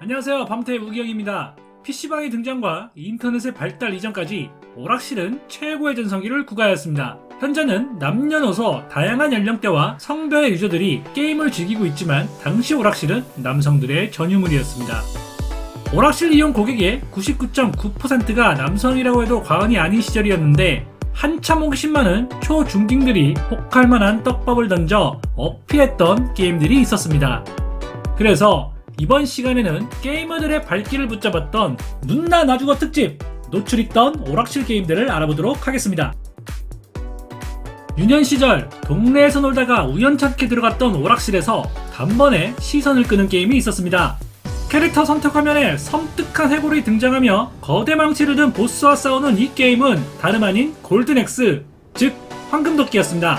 안녕하세요. 밤태 우기영입니다. PC방의 등장과 인터넷의 발달 이전까지 오락실은 최고의 전성기를 구가하였습니다. 현재는 남녀노소 다양한 연령대와 성별의 유저들이 게임을 즐기고 있지만 당시 오락실은 남성들의 전유물이었습니다. 오락실 이용 고객의 99.9%가 남성이라고 해도 과언이 아닌 시절이었는데 한참 호기심 많은 초중딩들이 혹할 만한 떡밥을 던져 어필했던 게임들이 있었습니다. 그래서 이번 시간에는 게이머들의 발길을 붙잡았던 눈나 나주거 특집 노출 있던 오락실 게임들을 알아보도록 하겠습니다. 유년 시절 동네에서 놀다가 우연찮게 들어갔던 오락실에서 단번에 시선을 끄는 게임이 있었습니다. 캐릭터 선택 화면에 섬뜩한 해골이 등장하며 거대 망치를 든 보스와 싸우는 이 게임은 다름 아닌 골든엑스, 즉 황금도끼였습니다.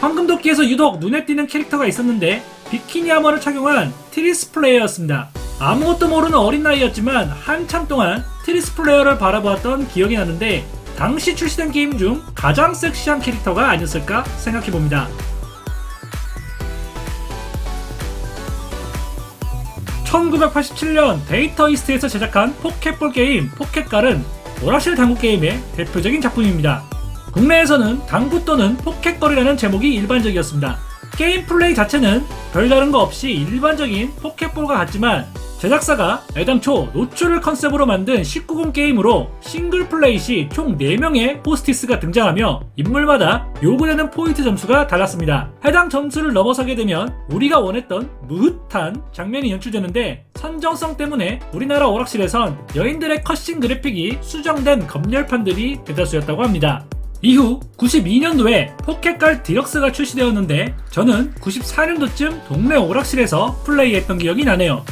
황금도끼에서 유독 눈에 띄는 캐릭터가 있었는데 비키니 아머를 착용한 트리스 플레이어였습니다. 아무것도 모르는 어린 나이였지만 한참 동안 트리스 플레이어를 바라보았던 기억이 나는데 당시 출시된 게임 중 가장 섹시한 캐릭터가 아니었을까 생각해봅니다. 1987년 데이터 이스트에서 제작한 포켓볼 게임 포켓갈은 오락실 당구 게임의 대표적인 작품입니다. 국내에서는 당구 또는 포켓걸이라는 제목이 일반적이었습니다. 게임 플레이 자체는 별다른 거 없이 일반적인 포켓볼과 같지만 제작사가 애당초 노출을 컨셉으로 만든 19금 게임으로 싱글 플레이 시 총 4명의 호스티스가 등장하며 인물마다 요구되는 포인트 점수가 달랐습니다. 해당 점수를 넘어서게 되면 우리가 원했던 무흐한 장면이 연출되는데 선정성 때문에 우리나라 오락실에선 여인들의 컷신 그래픽이 수정된 검열판들이 대다수였다고 합니다. 이후 92년도에 포켓갈 디럭스가 출시되었는데 저는 94년도쯤 동네 오락실에서 플레이했던 기억이 나네요.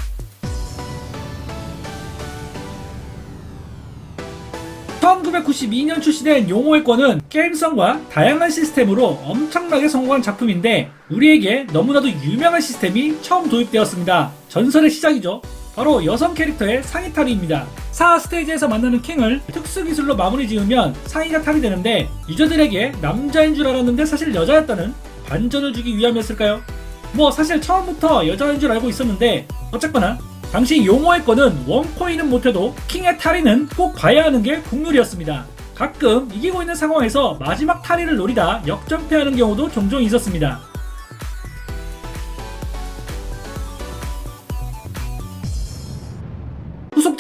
(1992년) 출시된 용호의 권은 게임성과 다양한 시스템으로 엄청나게 성공한 작품인데 우리에게 너무나도 유명한 시스템이 처음 도입되었습니다 전설의 시작이죠 바로 여성 캐릭터의 상의 탈의입니다. 4 스테이지에서 만나는 킹을 특수 기술로 마무리 지으면 상의가 탈이 되는데 유저들에게 남자인 줄 알았는데 사실 여자였다는 반전을 주기 위함이었을까요? 뭐 사실 처음부터 여자인 줄 알고 있었는데 어쨌거나 당시 용어의 거는 원코인은 못해도 킹의 탈의는 꼭 봐야 하는 게 국룰이었습니다. 가끔 이기고 있는 상황에서 마지막 탈의를 노리다 역전패하는 경우도 종종 있었습니다.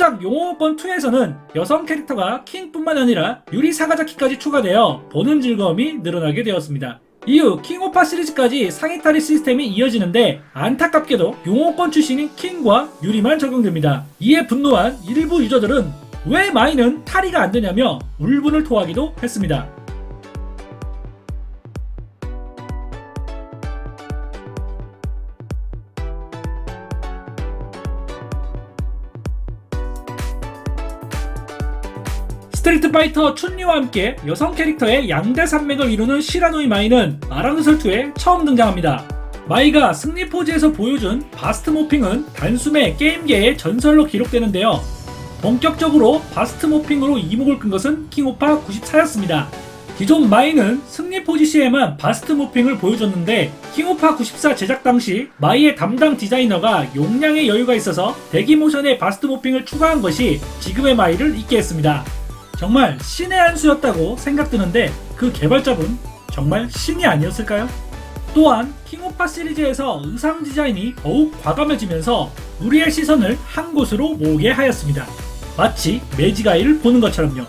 후속작 용호권 2에서는 여성 캐릭터가 킹뿐만 아니라 유리 사가자키까지 추가되어 보는 즐거움이 늘어나게 되었습니다. 이후 킹오파 시리즈까지 상위 탈의 시스템이 이어지는데 안타깝게도 용호권 출신인 킹과 유리만 적용됩니다. 이에 분노한 일부 유저들은 왜 마이는 탈의가 안 되냐며 울분을 토하기도 했습니다. 스트리트 파이터 춘리와 함께 여성 캐릭터의 양대 산맥을 이루는 시라노이 마이는 아랑누설2에 처음 등장합니다. 마이가 승리 포즈에서 보여준 바스트 모핑은 단숨에 게임계의 전설로 기록되는데요. 본격적으로 바스트 모핑으로 이목을 끈 것은 킹오파 94였습니다. 기존 마이는 승리 포지 시에만 바스트 모핑을 보여줬는데 킹오파 94 제작 당시 마이의 담당 디자이너가 용량의 여유가 있어서 대기 모션에 바스트 모핑을 추가한 것이 지금의 마이를 있게 했습니다. 정말 신의 한 수였다고 생각드는데 그 개발자분 정말 신이 아니었을까요? 또한 킹오파 시리즈에서 의상 디자인이 더욱 과감해지면서 우리의 시선을 한 곳으로 모으게 하였습니다. 마치 매지가이를 보는 것처럼요.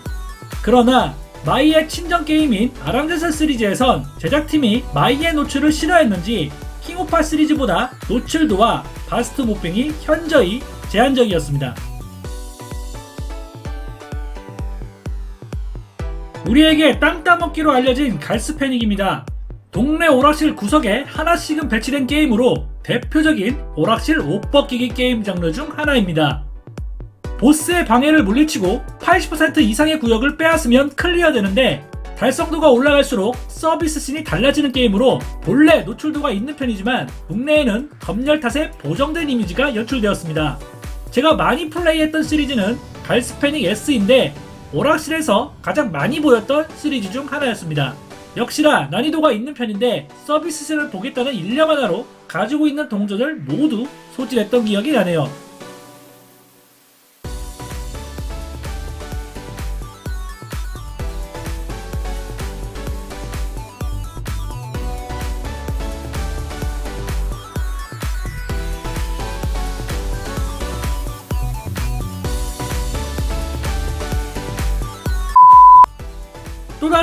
그러나 마이의 친정 게임인 아랑제스 시리즈에선 제작팀이 마이의 노출을 싫어했는지 킹오파 시리즈보다 노출도와 바스트 모핑이 현저히 제한적이었습니다. 우리에게 땅 따먹기로 알려진 갈스패닉입니다. 동네 오락실 구석에 하나씩은 배치된 게임으로 대표적인 오락실 옷 벗기기 게임 장르 중 하나입니다. 보스의 방해를 물리치고 80% 이상의 구역을 빼앗으면 클리어되는데 달성도가 올라갈수록 서비스 씬이 달라지는 게임으로 본래 노출도가 있는 편이지만 국내에는 검열 탓에 보정된 이미지가 연출되었습니다. 제가 많이 플레이했던 시리즈는 갈스패닉 S인데 오락실에서 가장 많이 보였던 시리즈 중 하나였습니다. 역시나 난이도가 있는 편인데 서비스를 보겠다는 일념 하나로 가지고 있는 동전을 모두 소진했던 기억이 나네요.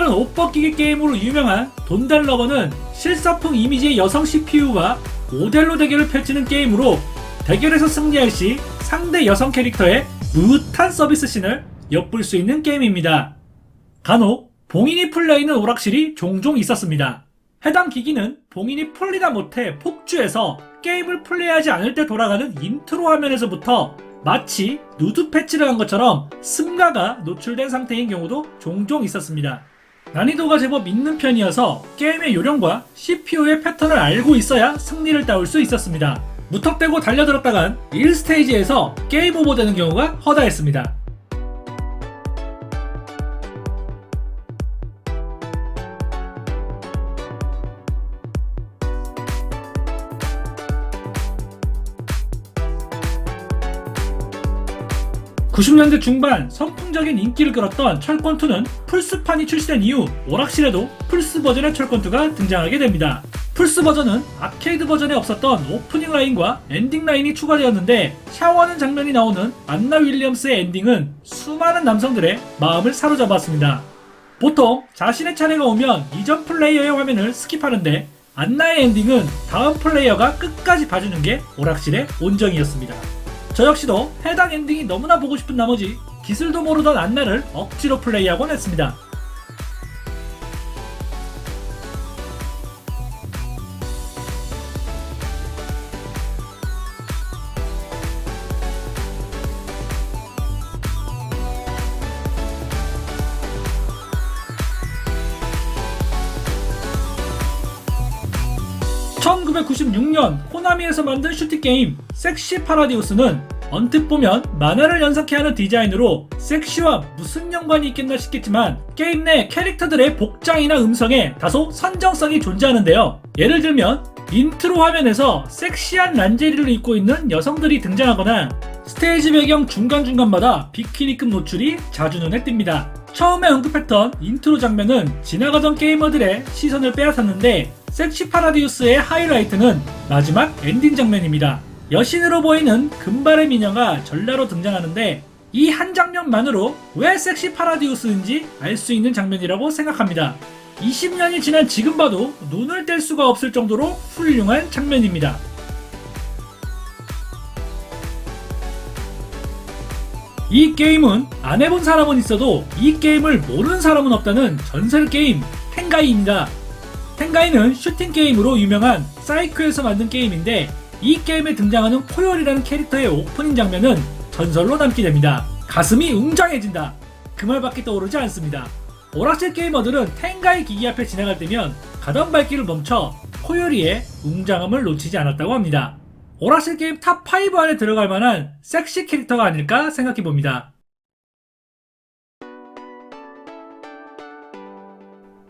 다른 옷 벗기기 게임으로 유명한 돈달러버는 실사풍 이미지의 여성 CPU와 모델로 대결을 펼치는 게임으로 대결에서 승리할 시 상대 여성 캐릭터의 무탄 서비스 씬을 엿볼 수 있는 게임입니다. 간혹 봉인이 풀려있는 오락실이 종종 있었습니다. 해당 기기는 봉인이 풀리다 못해 폭주해서 게임을 플레이하지 않을 때 돌아가는 인트로 화면에서부터 마치 누드 패치를 한 것처럼 승가가 노출된 상태인 경우도 종종 있었습니다. 난이도가 제법 있는 편이어서 게임의 요령과 CPU의 패턴을 알고 있어야 승리를 따올 수 있었습니다. 무턱대고 달려들었다간 1스테이지에서 게임 오버 되는 경우가 허다했습니다. (90년대) 중반 선풍적인 인기를 끌었던 철권2는 플스판이 출시된 이후 오락실에도 플스 버전의 철권2가 등장하게 됩니다. 플스 버전은 아케이드 버전에 없었던 오프닝 라인과 엔딩 라인이 추가되었는데 샤워하는 장면이 나오는 안나 윌리엄스의 엔딩은 수많은 남성들의 마음을 사로잡았습니다. 보통 자신의 차례가 오면 이전 플레이어의 화면을 스킵하는데 안나의 엔딩은 다음 플레이어가 끝까지 봐주는 게 오락실의 온정이었습니다. 저 역시도 해당 엔딩이 너무나 보고 싶은 나머지 기술도 모르던 안나를 억지로 플레이하곤 했습니다. (1996년) 호나미에서 만든 슈팅 게임 섹시 파라디우스는 언뜻 보면 만화를 연상케 하는 디자인으로 섹시와 무슨 연관이 있겠나 싶겠지만 게임 내 캐릭터들의 복장이나 음성에 다소 선정성이 존재하는데요. 예를 들면 인트로 화면에서 섹시한 란제리를 입고 있는 여성들이 등장하거나 스테이지 배경 중간중간마다 비키니급 노출이 자주 눈에 띕니다. 처음에 언급했던 인트로 장면은 지나가던 게이머들의 시선을 빼앗았는데 섹시 파라디우스의 하이라이트는 마지막 엔딩 장면입니다. 여신으로 보이는 금발의 미녀가 전라로 등장하는데 이 한 장면만으로 왜 섹시 파라디우스인지 알 수 있는 장면이라고 생각합니다. 20년이 지난 지금 봐도 눈을 뗄 수가 없을 정도로 훌륭한 장면입니다. 이 게임은 안 해본 사람은 있어도 이 게임을 모르는 사람은 없다는 전설 게임 텐가이입니다. 텐가이는 슈팅 게임으로 유명한 사이크에서 만든 게임인데 이 게임에 등장하는 코요리라는 캐릭터의 오프닝 장면은 전설로 남게 됩니다. 가슴이 웅장해진다. 그 말밖에 떠오르지 않습니다. 오락실 게이머들은 텐가이 기기 앞에 지나갈 때면 가던 발길을 멈춰 코요리의 웅장함을 놓치지 않았다고 합니다. 오락실 게임 탑5 안에 들어갈 만한 섹시 캐릭터가 아닐까 생각해 봅니다.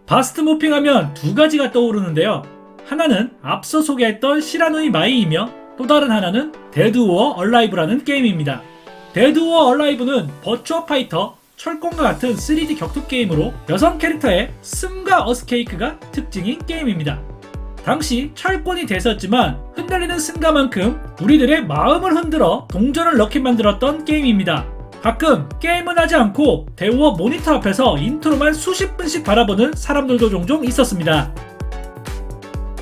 바스트 모핑 하면 두 가지가 떠오르는데요. 하나는 앞서 소개했던 시라노이 마이이며 또 다른 하나는 데드워 얼라이브라는 게임입니다. 데드워 얼라이브는 버추어 파이터, 철권과 같은 3D 격투 게임으로 여성 캐릭터의 승과 어스케이크가 특징인 게임입니다. 당시 철권이 대세였지만 흔들리는 승가만큼 우리들의 마음을 흔들어 동전을 넣게 만들었던 게임입니다. 가끔 게임은 하지 않고 대우어 모니터 앞에서 인트로만 수십 분씩 바라보는 사람들도 종종 있었습니다.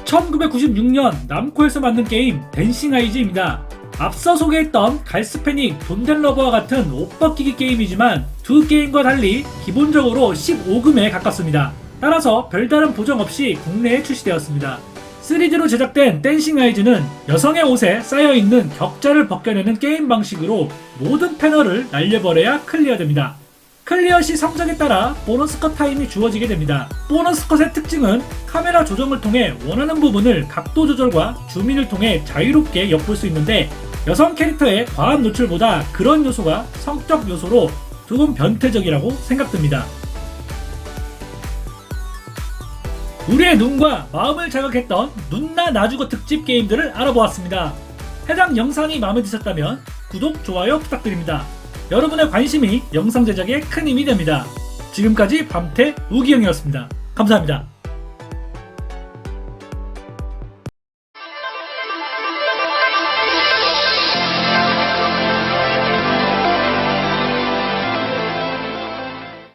1996년 남코에서 만든 게임 댄싱 아이즈입니다. 앞서 소개했던 갈스패닉, 돈델러버와 같은 옷 벗기기 게임이지만 두 게임과 달리 기본적으로 15금에 가깝습니다. 따라서 별다른 보정 없이 국내에 출시되었습니다. 3D로 제작된 댄싱 아이즈는 여성의 옷에 쌓여있는 격자를 벗겨내는 게임 방식으로 모든 패널을 날려버려야 클리어됩니다. 클리어 시 성적에 따라 보너스 컷 타임이 주어지게 됩니다. 보너스 컷의 특징은 카메라 조정을 통해 원하는 부분을 각도 조절과 주민을 통해 자유롭게 엿볼 수 있는데 여성 캐릭터의 과한 노출보다 그런 요소가 성적 요소로 조금 변태적이라고 생각됩니다. 우리의 눈과 마음을 자극했던 눈나 나주거 특집 게임들을 알아보았습니다. 해당 영상이 마음에 드셨다면 구독, 좋아요 부탁드립니다. 여러분의 관심이 영상 제작에 큰 힘이 됩니다. 지금까지 밤태 우기영이었습니다. 감사합니다.